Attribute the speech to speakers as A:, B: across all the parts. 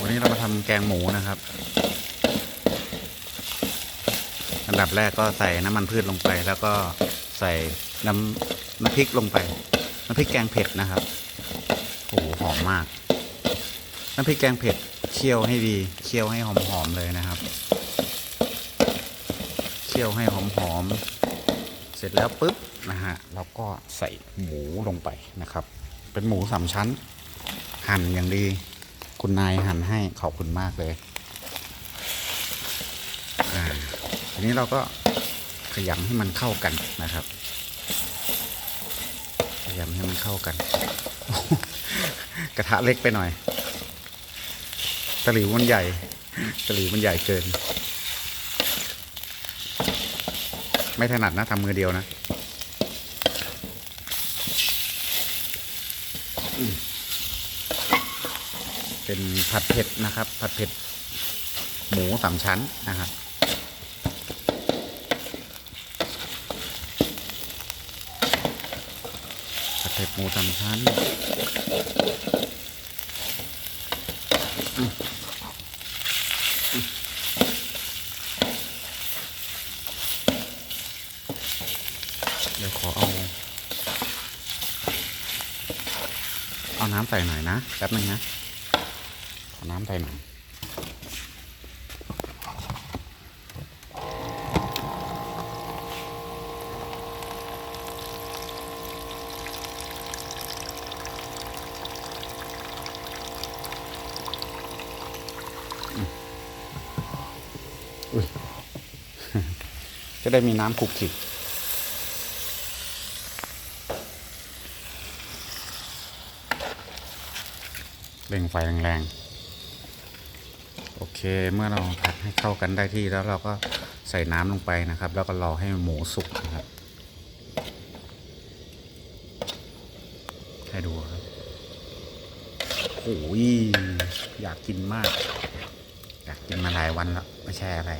A: วันนี้เรามาทำแกงหมูนะครับ อันดับแรกก็ใส่น้ำมันพืชลงไป แล้วก็ใส่น้ำน้ำพริกลงไป น้ำพริกแกงเผ็ดนะครับ โอ้โหหอมมาก น้ำพริกแกงเผ็ดเคี่ยวให้ดี เคี่ยวให้หอมๆเลยนะครับ เคี่ยวให้หอมๆ เสร็จแล้วปุ๊บนะฮะเราก็ใส่หมูลงไปนะครับ เป็นหมูสามชั้น หั่นอย่างดี คุณนายหั่นให้ขอบคุณมากเลยอ่าทีนี้เราก็ขยำให้มันเข้ากันนะครับ ขยำให้มันเข้ากัน กระทะเล็กไปหน่อยตะหลิวมันใหญ่ตะหลิวมันใหญ่เกิน ไม่ถนัดนะทำมือเดียวนะอืม เป็นผัดเผ็ดนะครับ ผัดเผ็ด หมูสามชั้นนะครับ ผัดเผ็ดหมูสามชั้นอืมอืมเดี๋ยวขอเอา เอา น้ำใส่หน่อยนะแป๊บนึงนะขอน้ำใส่หน่อยจะได้มีน้ำขุกขิก เร่งไฟแรงๆ โอเค เมื่อเราผัดให้เข้ากันได้ที่แล้วเราก็ใส่น้ำลงไปนะครับ แล้วก็รอให้หมูสุกนะครับ ให้ดูครับโอ้ยอยากกินมาก อยากกินมาหลายวันแล้วไม่ใช่อะไร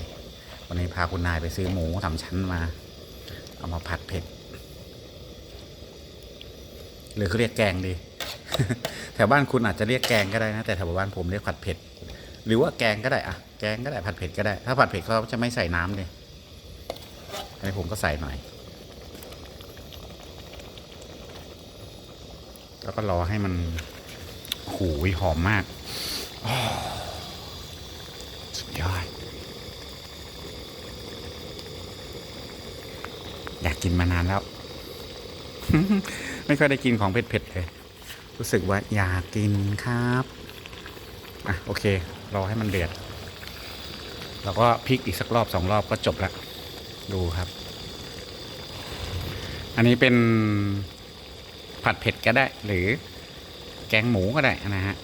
A: วันนี้พาคุณนายไปซื้อหมูสามชั้นมา เอามาผัดเผ็ด หรือเขาเรียกแกงดี แถวบ้านคุณอาจจะเรียกแกงก็ได้นะ แต่แถวบ้านผมเรียกผัดเผ็ด หรือว่าแกงก็ได้อะแกงก็ได้ผัดเผ็ดก็ได้ ถ้าผัดเผ็ดเขาจะไม่ใส่น้ำเลยอันนี้ผมก็ใส่หน่อย แล้วก็รอให้มันหูยหอมมากสุดยอด อยากกินมานานแล้ว ไม่ค่อยได้กินของเผ็ดๆเลย รู้สึกว่าอยากกินครับอะโอเครอให้มันเดือด แล้วก็พลิกอีกสักรอบสองรอบก็จบละดูครับ อันนี้เป็นผัดเผ็ดก็ได้ หรือแกงหมูก็ได้นะฮะ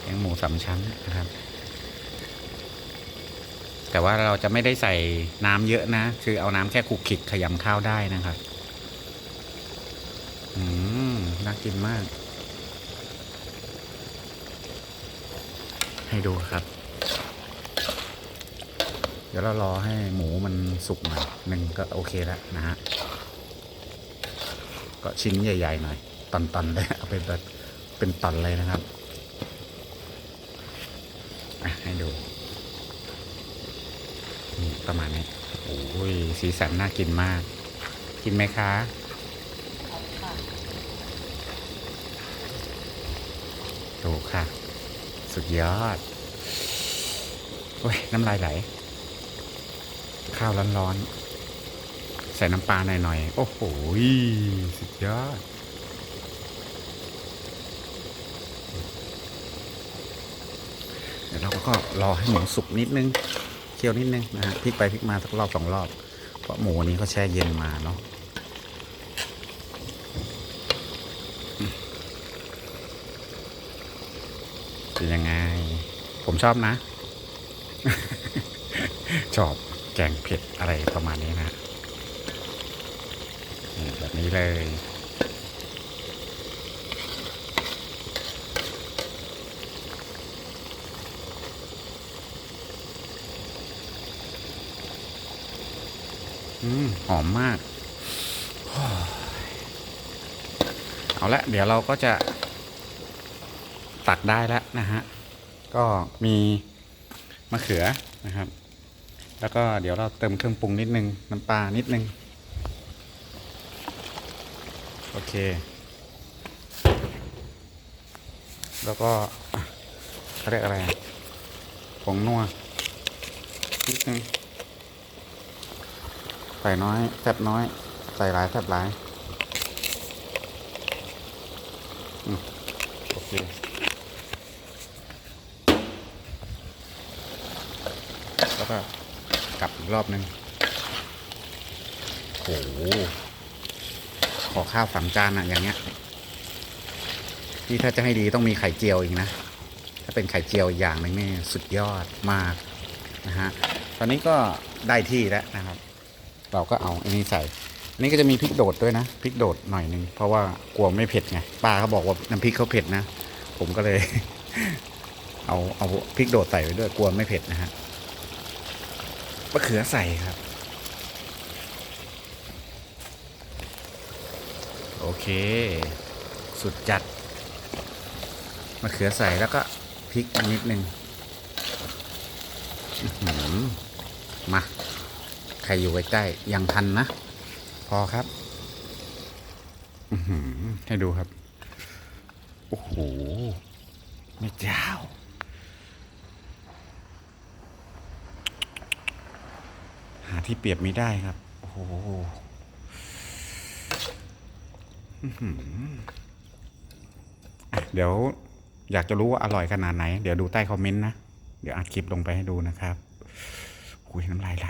A: แกงหมูสามชั้นนะครับ แต่ว่าเราจะไม่ได้ใส่น้ำเยอะนะ คือเอาน้ำแค่คลุกคลิกขยำข้าวได้นะครับ อืม น่ากินมาก ให้ดูครับ เดี๋ยวเรารอให้หมูมันสุกหน่อยหนึ่งก็โอเคแล้วนะฮะ ก็ชิ้นใหญ่ๆหน่อยตอนๆเลยเอาเป็นแบบเป็นตอนเลยนะครับให้ดูประมาณนี้โอ้ยสีสันน่ากินมาก กินไหมคะ ถูกค่ะ สุดยอดโอ้ยน้ำลายไหล ข้าวร้อนๆ ใส่น้ำปลาหน่อยๆ โอ้โห สุดยอด เดี๋ยวเราก็รอให้หมูสุกนิดนึง เคี่ยวนิดนึงนะฮะพลิกไปพลิกมาสักรอบสองรอบ เพราะหมูนี้เขาแช่เย็นมาเนาะ็นยังไง ผมชอบนะ ชอบแกงเผ็ดอะไรประมาณนี้นะแบบนี้เลยอหอมมาก เอาละ เดี๋ยวเราก็จะ ตักได้แล้วนะฮะ ก็มีมะเขือนะครับ แล้วก็เดี๋ยวเราเติมเครื่องปรุงนิดนึง น้ำปลานิดนึง โอเค แล้วก็เขาเรียกอะไรอะผงนัวนิดนึงใส่น้อยแซบน้อย ใส่หลายแซบหลายอืมโอเค แล้วก็กลับอีกรอบนึงโหขอข้าวสามจานอะอย่างเงี้ยนี่ถ้าจะให้ดีต้องมีไข่เจียวอีกนะ ถ้าเป็นไข่เจียวอย่างนึงนี่สุดยอดมากนะฮะตอนนี้ก็ได้ที่แล้วนะครับ เราก็เอาอันนี้ใส่อันนี้ก็จะมีพริกโดดด้วยนะพริกโดดหน่อยหนึงเพราะว่ากลัวไม่เผ็ดไงป้าเขาบอกว่าน้ำพริกเขาเผ็ดนะ ผมก็เลย เอาเอาพริกโดดใส่ไปด้วยกลัวไม่เผ็ดนะฮะ มะเขือใส่ครับ โอเค สุดจัดมะเขือใส่แล้วก็พริกนิดนึงมา ใครอยู่ใกล้ๆยังทันนะ พอครับให้ดูครับ โอ้โหไม่เจ้า หา ที่เปรียบไม่ได้ครับ โอ้โหเดี๋ยวอยากจะรู้ว่าอร่อยขนาดไหน เดี๋ยวดูใต้คอมเมนต์นะ เดี๋ยวอัดคลิปลงไปให้ดูนะครับคุยน้ำลายไหล